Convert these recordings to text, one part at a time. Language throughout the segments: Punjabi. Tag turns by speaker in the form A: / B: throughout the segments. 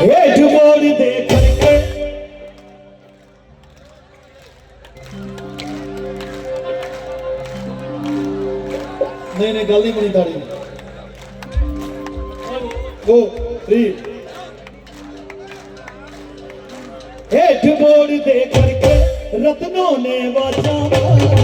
A: ਹੇਠ ਮੋੜ ਦੇ ਕਰਕੇ ਨਹੀਂ ਨਹੀਂ ਗੱਲ ਨਹੀਂ ਬਣੀ ਤਾੜੀ ਗੋ 3 ਹੇਠ ਮੋੜ ਦੇ ਕਰਕੇ ਰਤਨੋਂ ਨੇ ਵਾਚਾਂ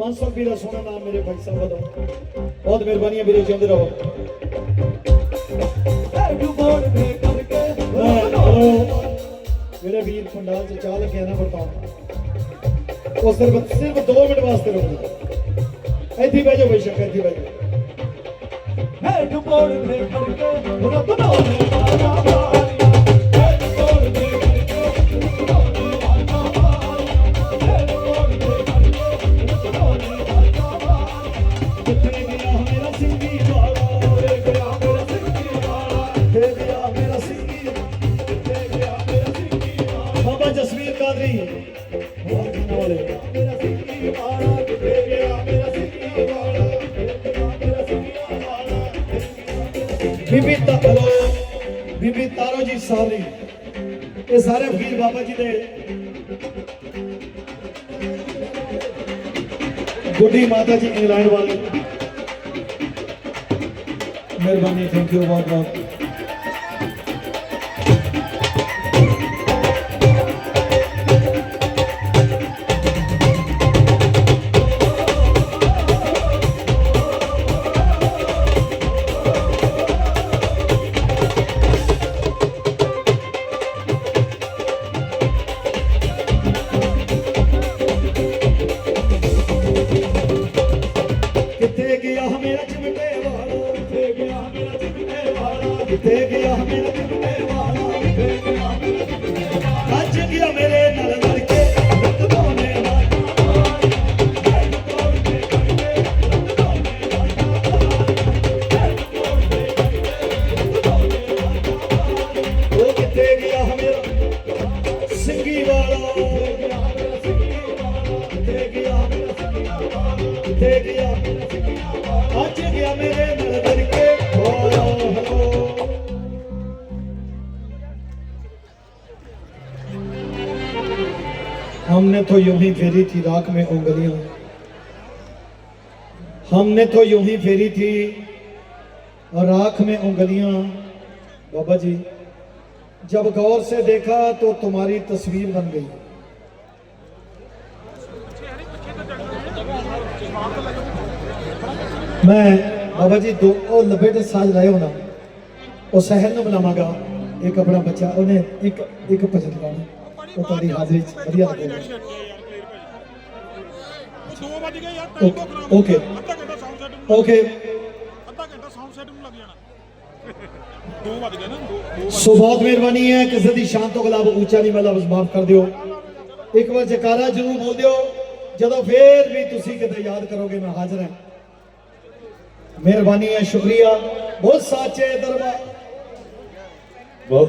A: 500 ਰੁਪਏ ਦਾ ਸੋਨਾ ਨਾਮ ਮੇਰੇ ਭਾਈ ਸਾਹਿਬ ਦਾ ਬਹੁਤ ਮਿਹਰਬਾਨੀ ਹੈ ਵੀਰੇ ਜਿਉਂਦੇ ਰਹੋ। ਮੇਰੇ ਵੀਰ ਪੰਡਾਲ ਚ ਚਾਹ ਲੱਗਿਆ ਨਾ ਵਰਤਾਉਣ। ਉਹ ਸਿਰਫ ਸਿਰਫ 2 ਮਿੰਟ ਵਾਸਤੇ ਰੁਕੋ ਇੱਥੇ ਬਹਿ ਜਾਓ ਬੇਸ਼ੱਕ ਇੱਥੇ ਬਹਿ ਜਾਓ। ਹੈ ਡੁਬੋੜ ਦੇ ਕਰਕੇ ਰਤਨੋ ਨੇ ਬੀਬੀ ਤਾਰੋ ਬੀਬੀ ਤਾਰੋ ਜੀ ਸਾਰੀ ਇਹ ਸਾਰੇ ਫਕੀਰ ਬਾਬਾ ਜੀ ਦੇ ਗੁੱਡੀ ਮਾਤਾ ਜੀ ਇੰਗਲੈਂਡ ਵਾਲੇ। ਮਿਹਰਬਾਨੀ ਥੈਂਕ ਯੂ ਬਹੁਤ ਬਹੁਤ ਗਿਆ ਮੇਰਾ ਚਿਮਟੇ ਵਾਲਾ ਕਿੱਥੇ ਗਿਆ ਮੇਰਾ ਚਿਮਟੇ ਵਾਲਾ ਕਿੱਥੇ ਗਿਆ ਮੇਰਾ ਚਿਮਟੇ ਵਾਲਾ ਅੱਜ ਗਿਆ ਮੇਰੇ ਨਾਲ ਲੜ ਕੇ ਰਤਨੋਂ ਨੇ ਕਿੱਥੇ ਗਿਆ ਮੇਰਾ ਸਿੰਘੀ ਵਾਲਾ ਕਿੱਥੇ ਗਿਆ ਮੇਰਾ ਸਿੰਘੀ ਵਾਲਾ ਅੱਜ ਗਿਆ ਮੇਰੇ ਨਾਲ हमने तो यूँ ही फेरी थी राख में उंगलियाँ। हमने तो यूँ ही फेरी थी राख में उंगलियाँ। बाबा जी, जब गौर से देखा तो तुम्हारी तस्वीर बन गई। मैं, बाबा जी, दो ओ लपेटे साज रहे हो ना। और शहर में बुलावागा एक अपना बच्चा, उन्हें एक एक भजन गाना। ਉਹ ਤੁਹਾਡੀ ਹਾਜ਼ਰੀ ਚ ਵਧੀਆ
B: ਦੋ ਖਰਾਬ
A: ਓਕੇ।
B: ਅੱਧਾ ਘੰਟਾ ਸਾਊਂਡ ਸੈਟ ਨੂੰ
A: ਓਕੇ।
B: ਅੱਧਾ ਘੰਟਾ ਸਾਊਂਡ ਸੈਟ ਨੂੰ ਲੱਗ ਜਾਣਾ ਦੋ ਵੱਜ ਗਏ ਨਾ ਦੋ ਦੋ
A: ਸੋ ਬਹੁਤ ਮਿਹਰਬਾਨੀ ਹੈ ਕਿਸੇ ਦੀ ਸ਼ਾਨ ਤੋਂ ਖਿਲਾਫ ਉੱਚਾ ਨਹੀਂ ਮੈਂ ਲਫ਼ਜ਼ ਮਾਫ ਕਰ ਦਿਓ। ਇੱਕ ਵਾਰ ਜਕਾਰਾ ਜ਼ਰੂਰ ਬੋਲ ਦਿਓ ਜਦੋਂ ਫੇਰ ਵੀ ਤੁਸੀਂ ਕਿਤੇ ਯਾਦ ਕਰੋਗੇ ਮੈਂ ਹਾਜ਼ਰ ਹਾਂ। ਮਿਹਰਬਾਨੀ ਹੈ ਸ਼ੁਕਰੀਆ। ਬਹੁਤ ਸਾਚੇ ਦਰਬਾਰ।
C: ਬਹੁਤ